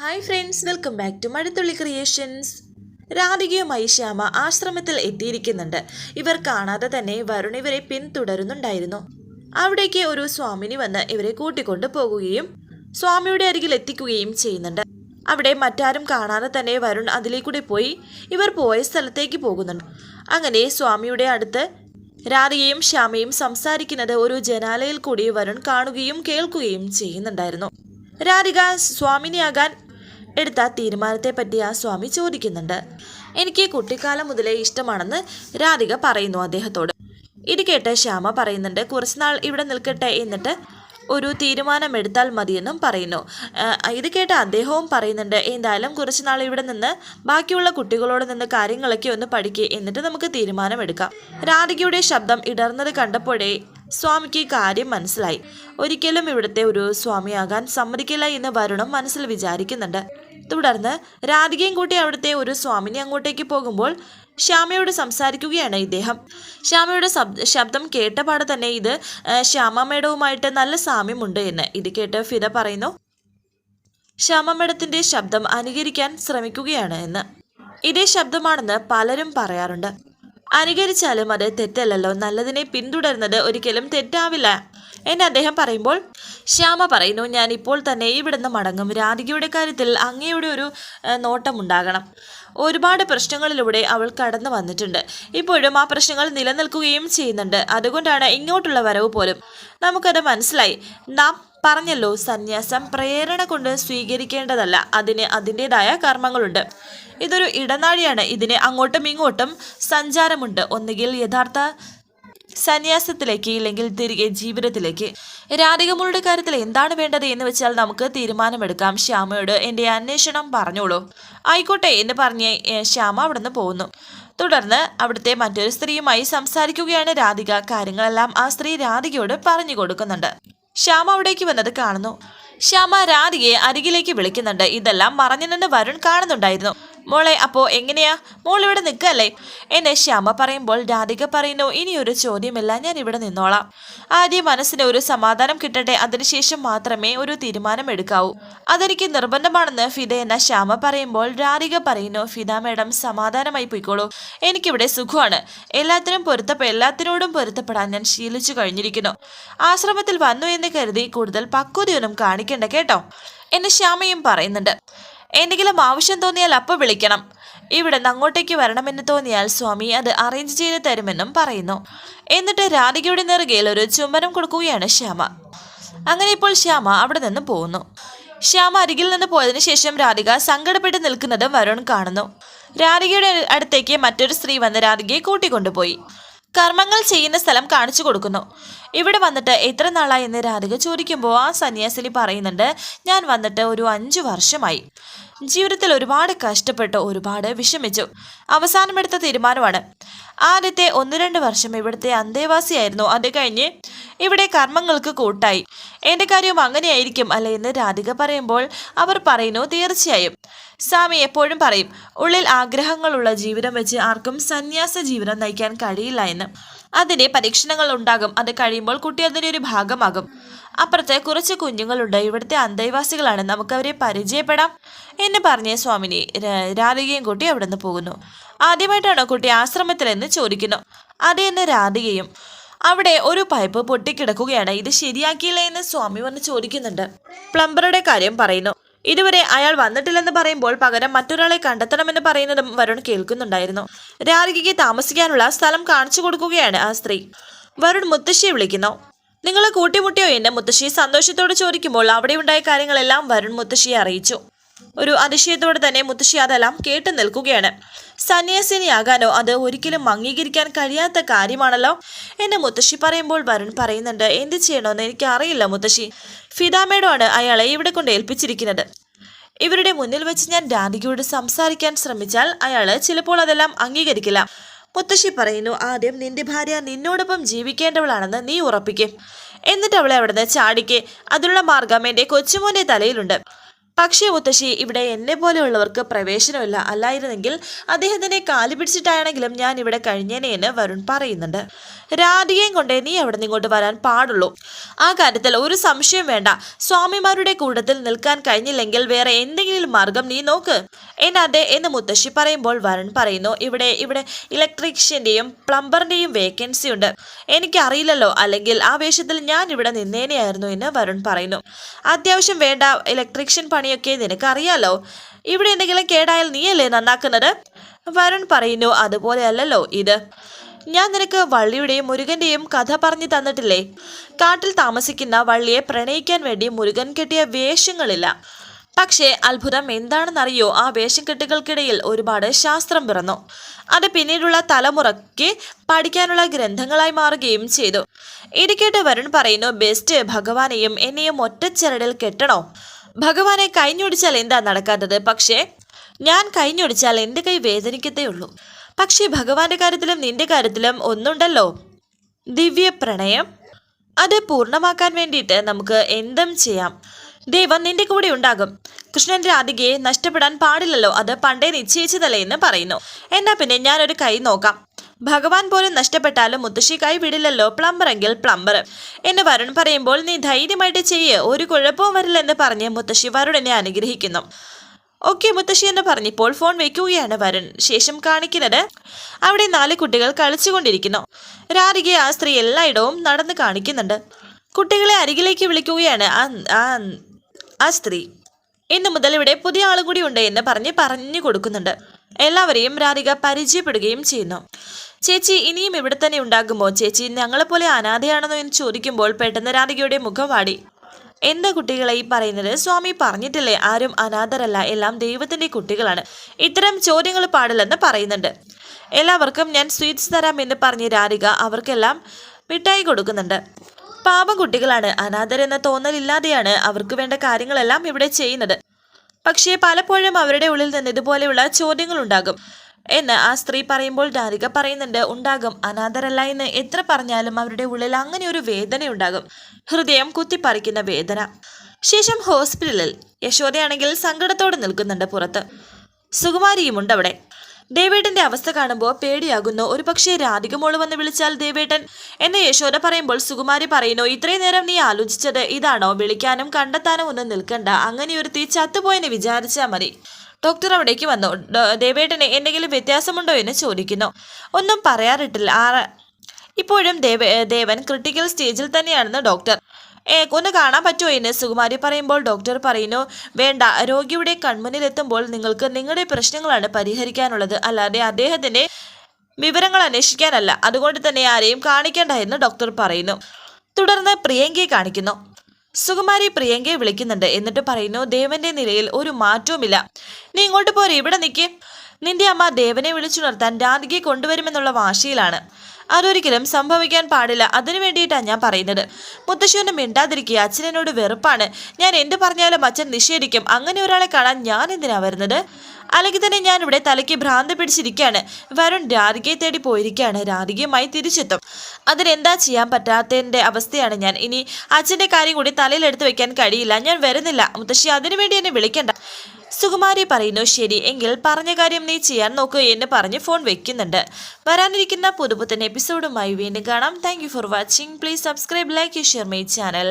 Hi friends welcome back to Mazhathulli creations രാധികയുമായി Shyama ആശ്രമത്തിൽ എത്തിയിരിക്കുന്നുണ്ട്. ഇവർ കാണാതെ തന്നെ വരുൺ ഇവരെ പിന്തുടരുന്നുണ്ടായിരുന്നു. അവിടേക്ക് ഒരു സ്വാമിനി വന്ന് ഇവരെ കൂട്ടിക്കൊണ്ടു പോകുകയും സ്വാമിയുടെ അരികിൽ എത്തിക്കുകയും ചെയ്യുന്നുണ്ട്. അവിടെ മറ്റാരും കാണാതെ തന്നെ വരുൺ അതിലേക്കൂടെ പോയി ഇവർ പോയ സ്ഥലത്തേക്ക് പോകുന്നുണ്ട്. അങ്ങനെ സ്വാമിയുടെ അടുത്ത് രാധികയും ശ്യാമയും സംസാരിക്കുന്നത് ഒരു ജനാലയിൽ കൂടി വരുൺ കാണുകയും കേൾക്കുകയും ചെയ്യുന്നുണ്ടായിരുന്നു. രാധിക സ്വാമിനിയാകാൻ എടുത്ത തീരുമാനത്തെ പറ്റി ആ സ്വാമി ചോദിക്കുന്നുണ്ട്. എനിക്ക് കുട്ടിക്കാലം മുതലേ ഇഷ്ടമാണെന്ന് രാധിക പറയുന്നു അദ്ദേഹത്തോട്. ഇത് കേട്ട് ശ്യാമ പറയുന്നുണ്ട് കുറച്ചുനാൾ ഇവിടെ നിൽക്കട്ടെ എന്നിട്ട് ഒരു തീരുമാനം എടുത്താൽ മതിയെന്നും പറയുന്നു. ഇത് കേട്ട് അദ്ദേഹവും പറയുന്നുണ്ട് എന്തായാലും കുറച്ച് നാൾ ഇവിടെ നിന്ന് ബാക്കിയുള്ള കുട്ടികളോട് നിന്ന് കാര്യങ്ങളൊക്കെ ഒന്ന് പഠിക്കുക എന്നിട്ട് നമുക്ക് തീരുമാനമെടുക്കാം. രാധികയുടെ ശബ്ദം ഇടർന്നത് കണ്ടപ്പോഴേ സ്വാമിക്ക് കാര്യം മനസ്സിലായി. ഒരിക്കലും ഇവിടുത്തെ ഒരു സ്വാമിയാകാൻ സമ്മതിക്കില്ല എന്ന് വരുണം മനസ്സിൽ വിചാരിക്കുന്നുണ്ട്. തുടർന്ന് രാധികയും കൂട്ടി അവിടുത്തെ ഒരു സ്വാമിനി അങ്ങോട്ടേക്ക് പോകുമ്പോൾ ശ്യാമയോട് സംസാരിക്കുകയാണ് ഇദ്ദേഹം. ശ്യാമയുടെ ശബ്ദം കേട്ടപാടെ തന്നെ ഇത് ശ്യാമ മേഡവുമായിട്ട് നല്ല സാമ്യമുണ്ട് എന്ന്. ഇത് കേട്ട് ഫിദ പറയുന്നു ശ്യാമ ശബ്ദം അനുകരിക്കാൻ ശ്രമിക്കുകയാണ് എന്ന്. ഇതേ ശബ്ദമാണെന്ന് പലരും പറയാറുണ്ട്. അനുകരിച്ചാലും അത് തെറ്റല്ലല്ലോ. നല്ലതിനെ പിന്തുടരുന്നത് ഒരിക്കലും തെറ്റാവില്ല. എന്ന് അദ്ദേഹം പറയുമ്പോൾ ശ്യാമ പറയുന്നു ഞാൻ ഇപ്പോൾ തന്നെ ഇവിടുന്ന് മടങ്ങും. രാധികയുടെ കാര്യത്തിൽ അങ്ങയുടെ ഒരു നോട്ടമുണ്ടാകണം. ഒരുപാട് പ്രശ്നങ്ങളിലൂടെ അവൾ കടന്നു വന്നിട്ടുണ്ട്. ഇപ്പോഴും ആ പ്രശ്നങ്ങൾ നിലനിൽക്കുകയും ചെയ്യുന്നുണ്ട്. അതുകൊണ്ടാണ് ഇങ്ങോട്ടുള്ള വരവ് പോലും. നമുക്കത് മനസ്സിലായി. നാം പറഞ്ഞല്ലോ സന്യാസം പ്രേരണ കൊണ്ട് സ്വീകരിക്കേണ്ടതല്ല. അതിന് അതിന്റെതായ കർമ്മങ്ങളുണ്ട്. ഇതൊരു ഇടനാഴിയാണ്. ഇതിന് അങ്ങോട്ടും ഇങ്ങോട്ടും സഞ്ചാരമുണ്ട്. ഒന്നുകിൽ യഥാർത്ഥ സന്യാസത്തിലേക്ക് ഇല്ലെങ്കിൽ തിരികെ ജീവിതത്തിലേക്ക്. രാധികമ്മളുടെ കാര്യത്തിൽ എന്താണ് വേണ്ടത് എന്ന് വെച്ചാൽ നമുക്ക് തീരുമാനമെടുക്കാം. ശ്യാമയോട് എന്റെ അന്വേഷണം പറഞ്ഞോളൂ. ആയിക്കോട്ടെ എന്ന് പറഞ്ഞ് ശ്യാമ അവിടെ പോകുന്നു തുടർന്ന് അവിടുത്തെ മറ്റൊരു സ്ത്രീയുമായി സംസാരിക്കുകയാണ് രാധിക. കാര്യങ്ങളെല്ലാം ആ സ്ത്രീ രാധികയോട് പറഞ്ഞു കൊടുക്കുന്നുണ്ട്. ശ്യാമ അവിടേക്ക് വന്നത് കാണുന്നു. ശ്യാമ രാധികയെ അരികിലേക്ക് വിളിക്കുന്നുണ്ട്. ഇതെല്ലാം മറഞ്ഞു നിന്ന് വരുൺ കാണുന്നുണ്ടായിരുന്നു. മോളെ അപ്പോ എങ്ങനെയാ? മോൾ ഇവിടെ നിൽക്കല്ലേ? എന്നെ ശ്യാമ പറയുമ്പോൾ രാധിക പറയുന്നു ഇനിയൊരു ചോദ്യമില്ല ഞാൻ ഇവിടെ നിന്നോളാം. ആദ്യം മനസ്സിന് ഒരു സമാധാനം കിട്ടട്ടെ അതിനുശേഷം മാത്രമേ ഒരു തീരുമാനം എടുക്കാവൂ. അതെനിക്ക് നിർബന്ധമാണെന്ന് ഫിദ എന്ന ശ്യാമ പറയുമ്പോൾ രാധിക പറയുന്നു ഫിദ മേഡം സമാധാനമായി പോയിക്കോളൂ. എനിക്കിവിടെ സുഖമാണ്. എല്ലാത്തിനും പൊരുത്തപ്പ എല്ലാത്തിനോടും പൊരുത്തപ്പെടാൻ ഞാൻ ശീലിച്ചു കഴിഞ്ഞിരിക്കുന്നു. ആശ്രമത്തിൽ വന്നു എന്ന് കരുതി കൂടുതൽ പക്വതയൊന്നും കാണിക്കണ്ട കേട്ടോ? എന്ന് ശ്യാമയും പറയുന്നുണ്ട്. എന്തെങ്കിലും ആവശ്യം തോന്നിയാൽ അപ്പോൾ വിളിക്കണം. ഇവിടെ നിന്ന് അങ്ങോട്ടേക്ക് വരണമെന്ന് തോന്നിയാൽ സ്വാമി അത് അറേഞ്ച് ചെയ്ത് തരുമെന്നും പറയുന്നു. എന്നിട്ട് രാധികയുടെ നെറുകയിൽ ഒരു ചുംബനം കൊടുക്കുകയാണ് ശ്യാമ. അങ്ങനെ ഇപ്പോൾ ശ്യാമ അവിടെ നിന്ന് പോകുന്നു. ശ്യാമ അരികിൽ നിന്ന് പോയതിനു ശേഷം രാധിക സങ്കടപ്പെട്ട് നിൽക്കുന്നതും വരുൺ കാണുന്നു. രാധികയുടെ അടുത്തേക്ക് മറ്റൊരു സ്ത്രീ വന്ന് രാധികയെ കൂട്ടിക്കൊണ്ടുപോയി. കർമ്മങ്ങൾ ചെയ്യുന്ന സ്ഥലം കാണിച്ചു കൊടുക്കുന്നു. ഇവിടെ വന്നിട്ട് എത്ര നാളായി എന്ന് രാധിക ചോദിക്കുമ്പോൾ ആ സന്യാസിനി പറയുന്നുണ്ട് ഞാൻ വന്നിട്ട് ഒരു അഞ്ചു വർഷമായി. ജീവിതത്തിൽ ഒരുപാട് കഷ്ടപ്പെട്ടു ഒരുപാട് വിഷമിച്ചു. അവസാനമെടുത്ത തീരുമാനമാണ്. ആദ്യത്തെ ഒന്ന് രണ്ട് വർഷം ഇവിടുത്തെ അന്തേവാസിയായിരുന്നു. അത് കഴിഞ്ഞ് ഇവിടെ കർമ്മങ്ങൾക്ക് കൂട്ടായി. എന്റെ കാര്യവും അങ്ങനെയായിരിക്കും അല്ലേ എന്ന് രാധിക പറയുമ്പോൾ അവർ പറയുന്നു തീർച്ചയായും. സ്വാമി എപ്പോഴും പറയും ഉള്ളിൽ ആഗ്രഹങ്ങളുള്ള ജീവിതം വെച്ച് ആർക്കും സന്യാസ ജീവിതം നയിക്കാൻ കഴിയില്ല എന്ന്. അതിന്റെ പരീക്ഷണങ്ങൾ ഉണ്ടാകും. അത് കഴിയുമ്പോൾ കുട്ടി അതിന്റെ ഒരു ഭാഗമാകും. അപ്പുറത്ത് കുറച്ച് കുഞ്ഞുങ്ങളുണ്ട്. ഇവിടുത്തെ അന്തേവാസികളാണ്. നമുക്കവരെ പരിചയപ്പെടാം എന്ന് പറഞ്ഞ സ്വാമിനി രാധികയും കുട്ടി അവിടെ നിന്ന് പോകുന്നു. ആദ്യമായിട്ടാണോ കുട്ടി ആശ്രമത്തിലെന്ന് ചോദിക്കുന്നു. അതെന്ന് രാധികയും അവിടെ ഒരു പൈപ്പ് പൊട്ടിക്കിടക്കുകയാണ്. ഇത് ശരിയാക്കിയില്ല? എന്ന് സ്വാമി വന്ന് ചോദിക്കുന്നുണ്ട്. പ്ലംബറുടെ കാര്യം പറയുന്നു. ഇതുവരെ അയാൾ വന്നിട്ടില്ലെന്ന് പറയുമ്പോൾ പകരം മറ്റൊരാളെ കണ്ടെത്തണമെന്ന് പറയുന്നതും വരുൺ കേൾക്കുന്നുണ്ടായിരുന്നു. രാധികയ്ക്ക് താമസിക്കാനുള്ള സ്ഥലം കാണിച്ചു കൊടുക്കുകയാണ് ആ സ്ത്രീ. വരുൺ മുത്തശ്ശിയെ വിളിക്കുന്നു. നിങ്ങളെ കൂട്ടിമുട്ടിയോ? എന്ന് മുത്തശ്ശി സന്തോഷത്തോടെ ചോദിക്കുമ്പോൾ അവിടെ ഉണ്ടായ കാര്യങ്ങളെല്ലാം വരുൺ മുത്തശ്ശിയെ അറിയിച്ചു. ഒരു അതിശയത്തോടെ തന്നെ മുത്തശ്ശി അതെല്ലാം കേട്ടു നിൽക്കുകയാണ്. സന്യാസിനിയാകാനോ അത് ഒരിക്കലും അംഗീകരിക്കാൻ കഴിയാത്ത കാര്യമാണല്ലോ എന്നെ മുത്തശ്ശി പറയുമ്പോൾ വരുൺ പറയുന്നുണ്ട് എന്ത് ചെയ്യണമെന്ന് എനിക്ക് അറിയില്ല മുത്തശ്ശി. ഫിദാമേഡമാണ് അയാളെ ഇവിടെ കൊണ്ട് ഏൽപ്പിച്ചിരിക്കുന്നത്. ഇവരുടെ മുന്നിൽ വെച്ച് ഞാൻ രാധികയോട് സംസാരിക്കാൻ ശ്രമിച്ചാൽ അയാൾ ചിലപ്പോൾ അതെല്ലാം അംഗീകരിക്കില്ല. മുത്തശ്ശി പറയുന്നു ആദ്യം നിന്റെ ഭാര്യ നിന്നോടൊപ്പം ജീവിക്കേണ്ടവളാണെന്ന് നീ ഉറപ്പിക്കും. എന്നിട്ട് അവളെ അവിടുന്ന് ചാടിക്ക്. അതിനുള്ള മാർഗം എന്റെ കൊച്ചുമോന്റെ തലയിലുണ്ട്. പക്ഷേ മുത്തശ്ശി ഇവിടെ എന്നെ പോലെയുള്ളവർക്ക് പ്രവേശനമില്ല. അല്ലായിരുന്നെങ്കിൽ അദ്ദേഹത്തിനെ കാലു പിടിച്ചിട്ടാണെങ്കിലും ഞാൻ ഇവിടെ കഴിഞ്ഞേനെ എന്ന് വരുൺ പറയുന്നുണ്ട്. രാധികയും കൊണ്ടേ നീ അവിടെ ഇങ്ങോട്ട് വരാൻ പാടുള്ളൂ. ആ കാര്യത്തിൽ ഒരു സംശയം വേണ്ട. സ്വാമിമാരുടെ കൂട്ടത്തിൽ നിൽക്കാൻ കഴിഞ്ഞില്ലെങ്കിൽ വേറെ എന്തെങ്കിലും മാർഗം നീ നോക്ക്. എന്നാതെ എന്ന് മുത്തശ്ശി പറയുമ്പോൾ വരൺ പറയുന്നു ഇവിടെ ഇവിടെ ഇലക്ട്രീഷ്യന്റെയും പ്ലംബറിന്റെയും വേക്കൻസി ഉണ്ട്. എനിക്കറിയില്ലല്ലോ അല്ലെങ്കിൽ ആ വേഷത്തിൽ ഞാൻ ഇവിടെ നിന്നേനെയായിരുന്നു എന്ന് വരുൺ പറയുന്നു. അത്യാവശ്യം വേണ്ട ഇലക്ട്രീഷ്യൻ പണിയൊക്കെ നിനക്കറിയാലോ. ഇവിടെ എന്തെങ്കിലും കേടായാൽ നീയല്ലേ നന്നാക്കുന്നത്? വരുൺ പറയുന്നു അതുപോലെയല്ലല്ലോ ഇത്. ഞാൻ നിനക്ക് വള്ളിയുടെയും മുരുകന്റെയും കഥ പറഞ്ഞു തന്നിട്ടില്ലേ? കാട്ടിൽ താമസിക്കുന്ന വള്ളിയെ പ്രണയിക്കാൻ വേണ്ടി മുരുകൻ കെട്ടിയ വേഷങ്ങളില്ല. പക്ഷേ അത്ഭുതം എന്താണെന്നറിയോ? ആ വേഷം കെട്ടുകൾക്കിടയിൽ ഒരുപാട് ശാസ്ത്രം പിറന്നു. അത് പിന്നീടുള്ള തലമുറയ്ക്ക് പഠിക്കാനുള്ള ഗ്രന്ഥങ്ങളായി മാറുകയും ചെയ്തു. ഇത് വരുൺ പറയുന്നു ബെസ്റ്റ് ഭഗവാനെയും എന്നെയും ഒറ്റച്ചരടിൽ കെട്ടണോ? ഭഗവാനെ കൈഞ്ഞൊടിച്ചാൽ എന്താ നടക്കാത്തത്? പക്ഷേ ഞാൻ കൈഞ്ഞൊടിച്ചാൽ എന്റെ കൈ വേദനിക്കത്തേ ഉള്ളൂ. പക്ഷേ ഭഗവാന്റെ കാര്യത്തിലും നിന്റെ കാര്യത്തിലും ഒന്നുണ്ടല്ലോ. ദിവ്യ പ്രണയം അത് പൂർണമാക്കാൻ വേണ്ടിയിട്ട് നമുക്ക് എന്തും ചെയ്യാം. ദൈവം നിന്റെ കൂടെ ഉണ്ടാകും. കൃഷ്ണൻ രാധികയെ നഷ്ടപ്പെടാൻ പാടില്ലല്ലോ. അത് പണ്ടേ നിശ്ചയിച്ചതല്ലേ എന്ന് പറയുന്നു. എന്നാ പിന്നെ ഞാനൊരു കൈ നോക്കാം. ഭഗവാൻ പോലും നഷ്ടപ്പെട്ടാലും മുത്തശ്ശി കൈ വിടില്ലല്ലോ. പ്ലംബറെങ്കിൽ പ്ലംബർ. എന്ന് വരുൺ പറയുമ്പോൾ നീ ധൈര്യമായിട്ട് ചെയ്യേ. ഒരു കുഴപ്പവും വരില്ലെന്ന് പറഞ്ഞ് മുത്തശ്ശി വരുണിനെ അനുഗ്രഹിക്കുന്നു. ഓക്കെ മുത്തശ്ശി എന്ന് പറഞ്ഞപ്പോൾ ഫോൺ വെക്കുകയാണ് വരുൺ. ശേഷം കാണിക്കുന്നത് അവിടെ നാല് കുട്ടികൾ കളിച്ചുകൊണ്ടിരിക്കുന്നു. രാധിക ആ സ്ത്രീ എല്ലായിടവും നടന്ന് കാണിക്കുന്നുണ്ട്. കുട്ടികളെ അരികിലേക്ക് വിളിക്കുകയാണ് ആ സ്ത്രീ. ഇന്നു മുതൽ ഇവിടെ പുതിയ ആളും കൂടി ഉണ്ട് എന്ന് പറഞ്ഞ് പറഞ്ഞു കൊടുക്കുന്നുണ്ട്. എല്ലാവരെയും രാധിക പരിചയപ്പെടുകയും ചെയ്യുന്നു. ചേച്ചി ഇനിയും ഇവിടെ തന്നെ ഉണ്ടാകുമോ? ചേച്ചി ഞങ്ങളെപ്പോലെ അനാഥയാണെന്നോ എന്ന് ചോദിക്കുമ്പോൾ പെട്ടെന്ന് രാധികയുടെ മുഖം വാടി. എന്താ കുട്ടികളെ ഈ പറയുന്നത്? സ്വാമി പറഞ്ഞിട്ടില്ലേ ആരും അനാഥരല്ല എല്ലാം ദൈവത്തിന്റെ കുട്ടികളാണ്. ഇത്തരം ചോദ്യങ്ങൾ പാടില്ലെന്ന് പറയുന്നുണ്ട്. എല്ലാവർക്കും ഞാൻ സ്വീറ്റ്സ് തരാം എന്ന് പറഞ്ഞ് രാധിക അവർക്കെല്ലാം മിഠായി കൊടുക്കുന്നുണ്ട്. പാപം കുട്ടികളാണ്. അനാഥരെന്ന തോന്നലില്ലാതെയാണ് അവർക്ക് വേണ്ട കാര്യങ്ങളെല്ലാം ഇവിടെ ചെയ്യുന്നത്. പക്ഷേ പലപ്പോഴും അവരുടെ ഉള്ളിൽ നിന്ന് ഇതുപോലെയുള്ള ചോദ്യങ്ങൾ ഉണ്ടാകും എന്ന് ആ സ്ത്രീ പറയുമ്പോൾ രാധിക പറയുന്നുണ്ട് ഉണ്ടാകും. അനാഥരല്ല എന്ന് എത്ര പറഞ്ഞാലും അവരുടെ ഉള്ളിൽ അങ്ങനെ ഒരു വേദന ഉണ്ടാകും ഹൃദയം കുത്തിപ്പറിക്കുന്ന വേദന. ശേഷം ഹോസ്പിറ്റലിൽ യശോദയാണെങ്കിൽ സങ്കടത്തോടെ നിൽക്കുന്നുണ്ട് പുറത്ത്. സുകുമാരിയുമുണ്ട് അവിടെ. ദേവേട്ടന്റെ അവസ്ഥ കാണുമ്പോൾ പേടിയാകുന്നു. ഒരുപക്ഷെ രാധിക മോൾ വന്ന് വിളിച്ചാൽ ദേവേട്ടൻ എന്ന് യശോദ പറയുമ്പോൾ സുകുമാരി പറയുന്നു ഇത്രയും നേരം നീ ആലോചിച്ചത് ഇതാണോ? വിളിക്കാനും കണ്ടെത്താനും ഒന്നും നിൽക്കണ്ട. അങ്ങനെ ഒരു തീ ചത്തുപോയെന്ന് വിചാരിച്ചാൽ മതി. ഡോക്ടർ അവിടേക്ക് വന്നു. ദേവേട്ടനെ എന്തെങ്കിലും വ്യത്യാസമുണ്ടോ എന്ന് ചോദിക്കുന്നു. ഒന്നും പറയാറിട്ടില്ല. ആറ് ഇപ്പോഴും ദേവ ദേവൻ ക്രിട്ടിക്കൽ സ്റ്റേജിൽ തന്നെയാണെന്ന് ഡോക്ടർ. ഏ ഒന്ന് കാണാൻ പറ്റുമോ എന്ന് സുകുമാരി പറയുമ്പോൾ ഡോക്ടർ പറയുന്നു വേണ്ട രോഗിയുടെ കൺമുന്നിലെത്തുമ്പോൾ നിങ്ങൾക്ക് നിങ്ങളുടെ പ്രശ്നങ്ങളാണ് പരിഹരിക്കാനുള്ളത്. അല്ലാതെ അദ്ദേഹത്തിന്റെ വിവരങ്ങൾ അന്വേഷിക്കാനല്ല. അതുകൊണ്ട് തന്നെ ആരെയും കാണിക്കേണ്ട എന്ന് ഡോക്ടർ പറയുന്നു. തുടർന്ന് പ്രിയങ്കയെ കാണിക്കുന്നു. സുകുമാരി പ്രിയങ്കയെ വിളിക്കുന്നുണ്ട്. എന്നിട്ട് പറയുന്നു ദേവന്റെ നിലയിൽ ഒരു മാറ്റവുമില്ല. നീ ഇങ്ങോട്ട് പോരെ. ഇവിടെ നിൽക്കേ നിന്റെ അമ്മ ദേവനെ വിളിച്ചുണർത്താൻ രാധികയെ കൊണ്ടുവരുമെന്നുള്ള വാശിയിലാണ്. അതൊരിക്കലും സംഭവിക്കാൻ പാടില്ല. അതിനു വേണ്ടിയിട്ടാണ് ഞാൻ പറയുന്നത്. മുത്തശ്ശിയൊന്ന് മിണ്ടാതിരിക്കുക. അച്ഛനോട് വെറുപ്പാണ്. ഞാൻ എന്ത് പറഞ്ഞാലും അച്ഛൻ നിഷേധിക്കും. അങ്ങനെ ഒരാളെ കാണാൻ ഞാൻ എന്തിനാ വരുന്നത്? അല്ലെങ്കിൽ തന്നെ ഞാൻ ഇവിടെ തലയ്ക്ക് ഭ്രാന്ത് പിടിച്ചിരിക്കുകയാണ്. വരുൺ രാധികയെ തേടി പോയിരിക്കുകയാണ്. രാധികയുമായി തിരിച്ചെത്തും. അതിനെന്താ ചെയ്യാൻ പറ്റാത്തതിന്റെ അവസ്ഥയാണ് ഞാൻ. ഇനി അച്ഛന്റെ കാര്യം കൂടി തലയിലെടുത്ത് വെക്കാൻ കഴിയില്ല. ഞാൻ വരുന്നില്ല. മുത്തശ്ശി അതിനുവേണ്ടി എന്നെ വിളിക്കണ്ട. സുകുമാരി പറയുന്നു ശരി എങ്കിൽ പറഞ്ഞ കാര്യം നീ ചെയ്യാൻ നോക്കൂ എന്ന് പറഞ്ഞ് ഫോൺ വെക്കുന്നുണ്ട്. വരാനിരിക്കുന്ന പുതുപുത്തൻ എപ്പിസോഡുമായി വീണ്ടും കാണാം. Thank for watching please subscribe like share my channel